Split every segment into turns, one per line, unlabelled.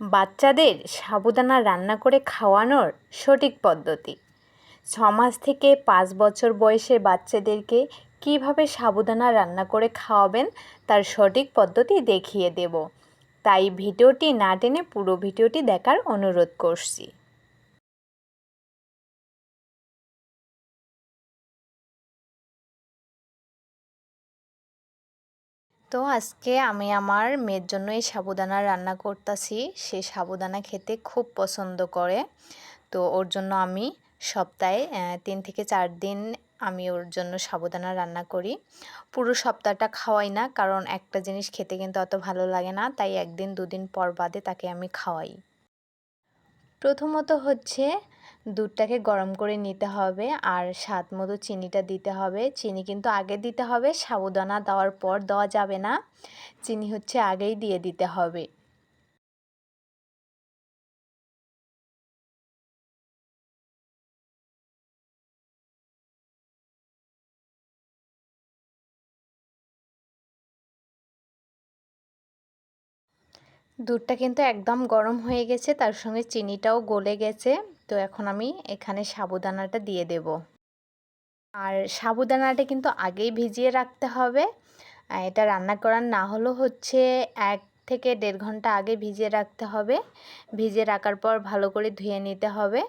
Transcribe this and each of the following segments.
বাচ্চাদের সাবুদানা রান্না করে খাওয়ানোর সঠিক পদ্ধতি। ছ মাস থেকে পাঁচ বছর বয়সের বাচ্চাদেরকে কীভাবে সাবুদানা রান্না করে খাওয়াবেন তার সঠিক পদ্ধতি দেখিয়ে দেব। তাই ভিডিওটি না টেনে পুরো ভিডিওটি দেখার অনুরোধ করছি। তো আজকে আমি আমার মেয়ের জন্য এই সাবুদানা রান্না করতেছি। সে সাবুদানা খেতে খুব পছন্দ করে। তো ওর জন্য আমি সপ্তাহে তিন থেকে চার দিন আমি ওর জন্য সাবুদানা রান্না করি। পুরো সপ্তাহটা খাওয়াই না, কারণ একটা জিনিস খেতে কিন্তু অত ভালো লাগে না, তাই একদিন দুদিন পর বাদে তাকে আমি খাওয়াই। প্রথমত হচ্ছে দুধটাকে গরম করে নিতে হবে আর স্বাদ মতো চিনিটা দিতে হবে। চিনি কিন্তু আগে দিতে হবে সাবুদানা দেওয়ার পর দেওয়া যাবে না। চিনি হচ্ছে আগেই দিয়ে দিতে হবে। দুধটা কিন্তু একদম গরম হয়ে গেছে, তার সঙ্গে চিনিটাও গলে গেছে। তো এখন আমি এখানে সাবুদানাটা দিয়ে দেব। আর সাবুদানাটা কিন্তু আগেই ভিজিয়ে রাখতে হবে। এটা রান্না করার না হলেও হচ্ছে এক থেকে দেড় ঘণ্টা আগে ভিজিয়ে রাখতে হবে। ভিজিয়ে রাখার পর ভালো করে ধুয়ে নিতে হবে।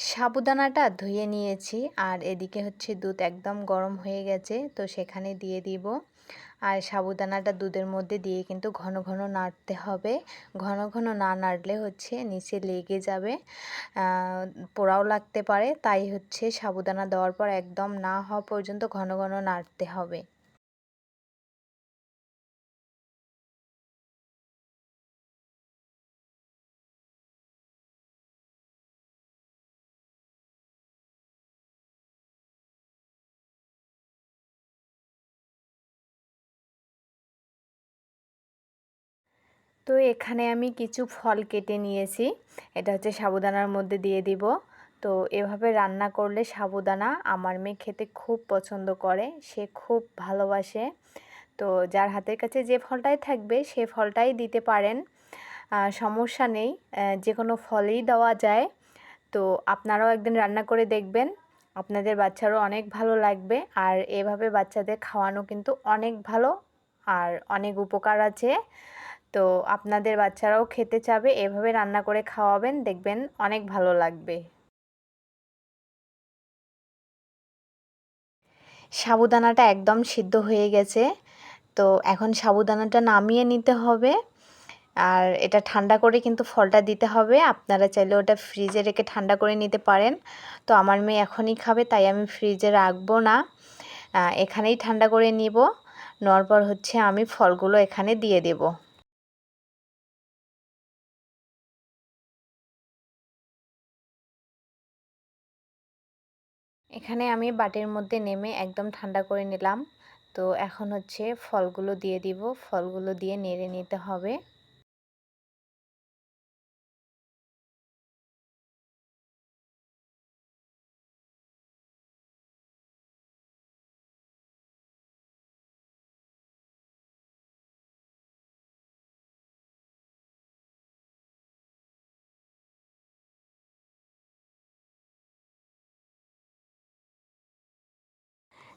সাবুদানাটা ধুয়ে নিয়েছি আর এদিকে হচ্ছে দুধ একদম গরম হয়ে গেছে, তো সেখানে দিয়ে দিব। আর সাবুদানাটা দুধের মধ্যে দিয়ে কিন্তু ঘন ঘন নাড়তে হবে। ঘন ঘন না নাড়লে হচ্ছে নিচে লেগে যাবে পোড়াও লাগতে পারে। তাই হচ্ছে সাবুদানা দেওয়ার পর একদম না হওয়া পর্যন্ত ঘন ঘন নাড়তে হবে। তো এখানে আমি কিছু ফল কেটে নিয়েছি। এটা হচ্ছে সাবুদানার মধ্যে দিয়ে দিব। তো এভাবে রান্না করলে সাবুদানা আমার মেয়ে খেতে খুব পছন্দ করে, সে খুব ভালোবাসে। তো যার হাতের কাছে যে ফলটাই থাকবে, সে ফলটাই দিতে পারেন। সমস্যা নেই যে কোনো ফলেই দেওয়া যায়। তো আপনারাও একদিন রান্না করে দেখবেন, আপনাদের বাচ্চারও অনেক ভালো লাগবে। আর এভাবে বাচ্চাদের খাওয়ানো কিন্তু অনেক ভালো আর অনেক উপকার আছে। তো আপনাদের বাচ্চারাও খেতে চাবে, এভাবে রান্না করে খাওয়াবেন, দেখবেন অনেক ভালো লাগবে। সাবুদানাটা একদম সিদ্ধ হয়ে গেছে। তো এখন সাবুদানাটা নামিয়ে নিতে হবে। আর এটা ঠান্ডা করে কিন্তু ফলটা দিতে হবে। আপনারা চাইলে ওটা ফ্রিজে রেখে ঠান্ডা করে নিতে পারেন। তো আমার মেয়ে এখনই খাবে, তাই আমি ফ্রিজে রাখব না। এখানেই ঠান্ডা করে নিব। নেওয়ার পর হচ্ছে আমি ফলগুলো এখানে দিয়ে দেবো। এখানে আমি বাটির মধ্যে নেমে একদম ঠান্ডা করে নিলাম। তো এখন হচ্ছে ফলগুলো দিয়ে দিব। ফলগুলো দিয়ে নেড়ে নিতে হবে।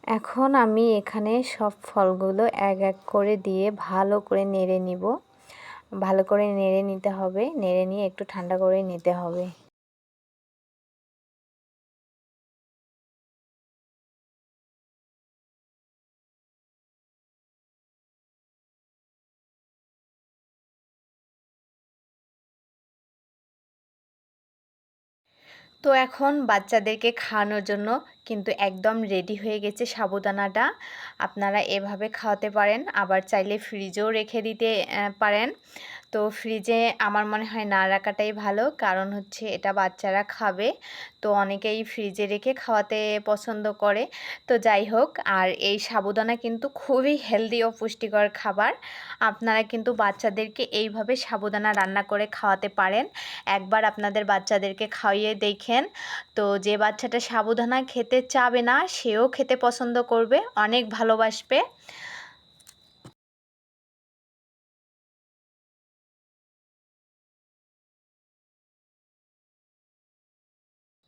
এখন আমি এখানে সব ফলগুলো এক এক করে দিয়ে ভালো করে নেড়ে নিব। ভালো করে নেড়ে নিতে হবে। নেড়ে নিয়ে একটু ঠান্ডা করে নিতে হবে। তো এখন বাচ্চাদেরকে খাওয়ানোর জন্য কিন্তু একদম রেডি হয়ে গেছে সাবুদানাটা। আপনারা এভাবে খাওয়াতে পারেন, আবার চাইলে ফ্রিজেও রেখে দিতে পারেন। তো ফ্রিজে আমার মনে হয় না রাখাটাই ভালো। কারণ হচ্ছে এটা বাচ্চারা খাবে, তো অনেকেই ফ্রিজে রেখে খাওয়াতে পছন্দ করে। তো যাই হোক, আর এই সাবুদানা কিন্তু খুবই হেলদি ও পুষ্টিকর খাবার। আপনারা কিন্তু বাচ্চাদেরকে এইভাবে সাবুদানা রান্না করে খাওয়াতে পারেন। একবার আপনাদের বাচ্চাদেরকে খাইয়ে দেখেন। তো যে বাচ্চাটা সাবুদানা খেতে চাবে না, সেও খেতে পছন্দ করবে, অনেক ভালোবাসবে।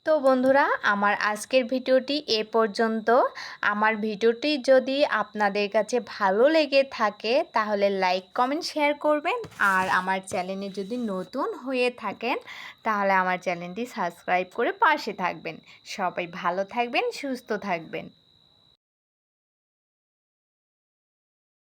তো বন্ধুরা, আমার আজকের ভিডিওটি এ পর্যন্ত। আমার ভিডিওটি যদি আপনাদের কাছে ভালো লেগে থাকে, তাহলে লাইক, কমেন্ট, শেয়ার করবেন। আর আমার চ্যানেলে যদি নতুন হয়ে থাকেন, তাহলে আমার চ্যানেলটি সাবস্ক্রাইব করে পাশে থাকবেন। সবাই ভালো থাকবেন, সুস্থ থাকবেন।